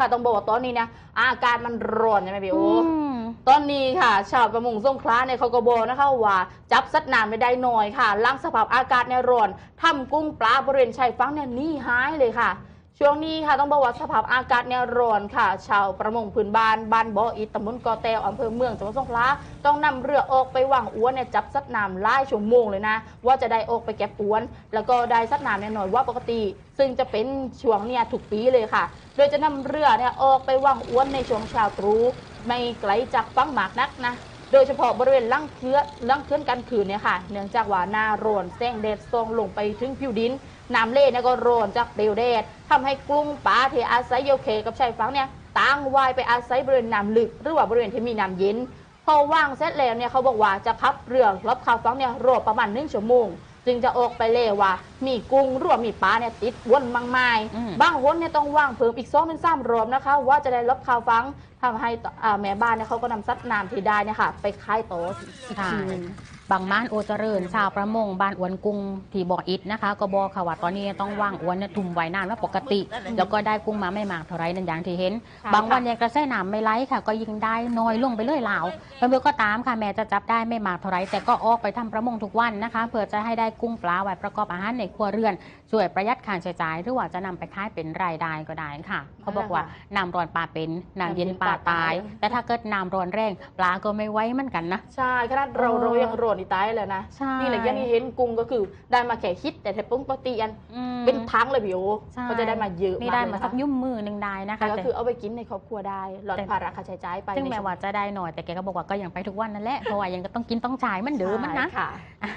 ค่ะ ต้องบอกว่าตอนนี้เนี่ยอากาศมันร้อนใช่ไหมพี่โออืมตอนนี้ค่ะ ชาวประมงสงขลาเนี่ยเขาก็บอกนะคะว่า จับสัตว์น้ำไม่ได้น้อยค่ะล่างสภาพอากาศเนี่ยร้อนทำกุ้งปลาบริเวณชายฝั่งเนี่ยหนี่หายเลยค่ะ ช่วงนี้ค่ะต้องบอกว่าสภาพอากาศเนี่ยร้อนค่ะ ชาวประมงพื้นบ้านบ้านบ่ออิฐตำบลกอแตวอำเภอเมืองจังหวัดสงขลาต้องนำเรือออกไปวางอวนเนี่ยจับสัตว์น้ำหลายชั่วโมงเลยนะ ว่าจะได้ออกไปเก็บอวน แล้วก็ได้สัตว์น้ำเนี่ยหน่อยว่าปกติ ซึ่งจะเป็นช่วงเนี่ยถูกปีเลยค่ะ โดยจะนำเรือเนี่ยออกไปวางอวนในช่วงเช้าตรู่ไม่ไกลจากฝั่งหมากนักนะ โดยเฉพาะบริเวณล่างเคลื่อนล่างเคลื่อนกันคืนเนี่ยค่ะ เนื่องจากว่าหน้าร้อนแสงแดดส่องลงไปถึงผิวดิน น้ำเล่เนี่ยก็ร้อนจากเปลวแดดทำให้กรุ้งปลาที่อาศัยโยเคกับชายฝั่งเนี่ยต่างวายไปอาศัยบริเวณน้ำลึก หรือว่าบริเวณที่มีน้ำเย็น พอว่างเสร็จแล้วเนี่ยเขาบอกว่าจะขับเรือรอบข่าวฟังเนี่ยรอประมาณหนึ่งชั่วโมง จึงจะออกไปเลยว่า มีกุ้งหรือว่ามีปลาเนี่ยติดวนมังไม้อืม บางคนเนี่ยต้องว่างเพิ่มอีกสองถึงสามรอบนะคะ ว่าจะได้รับข่าวฟังทำให้อ่าแม่บ้านเนี่ยเขาก็นำซัดน้ำที่ได้เนี่ยค่ะ ไปขายต่ออีกทีหนึง บางบ้านโอเจริญชาวประมงบ้านอวนกุ้งที่บ่ออิฐนะคะ ก็บอกค่ะว่าตอนนี้ต้องว่างอวนเนี่ยทุ่มไว้นานว่าปกติ แล้วก็ได้กุ้งมาไม่มากเท่าไรนั่นอย่างที่เห็นใช่บางวันค่ะยังกระแสน้ำไม่ไหลค่ะ ก็ยิงได้น้อยลงไปเลยลาวเพื่อนๆก็ตามค่ะแม้จะจับได้ไม่มากเท่าไรแต่ก็ออกไปทำประมงทุกวันนะคะเพื่อจะให้ได้กุ้งปลาไว้ประกอบอาหารในครัวเรือน ช่วยประหยัดค่าใช้จ่ายหรือว่าจะนำไปขายเป็นรายได้ก็ได้ค่ะ เขาบอกว่าน้ำร้อนปลาเป็นน้ำเย็นปลาตาย แต่ถ้าเกิดน้ำร้อนแรงปลาก็ไม่ไหวเหมือนกันนะใช่ขนาดเราเออเรายังร้อนอีตายเลยนะใช่นี่แหละยังเห็นกุ้งก็คือได้มาแค่คิดแต่ถ้าปุ้งปกติอันอืมเป็นทั้งเลยพี่โอใช่ก็จะได้มาเยอะนี่ได้เลยมานะสักคะยุ่มมือหนึ่งได้นะคะแต่ก็แต่คือเอาไปกินในครอบครัวได้ลดแต่ภาระค่าใช้จ่ายไปซึ่งในแม้ช่วงว่าจะได้หน่อยแต่แกก็บอกว่าก็ยังไปทุกวันนั่นแหละเพราะว่ายังก็ต้องกินต้องจ่ายเหมันเดิมมันนะใช่ค่ะ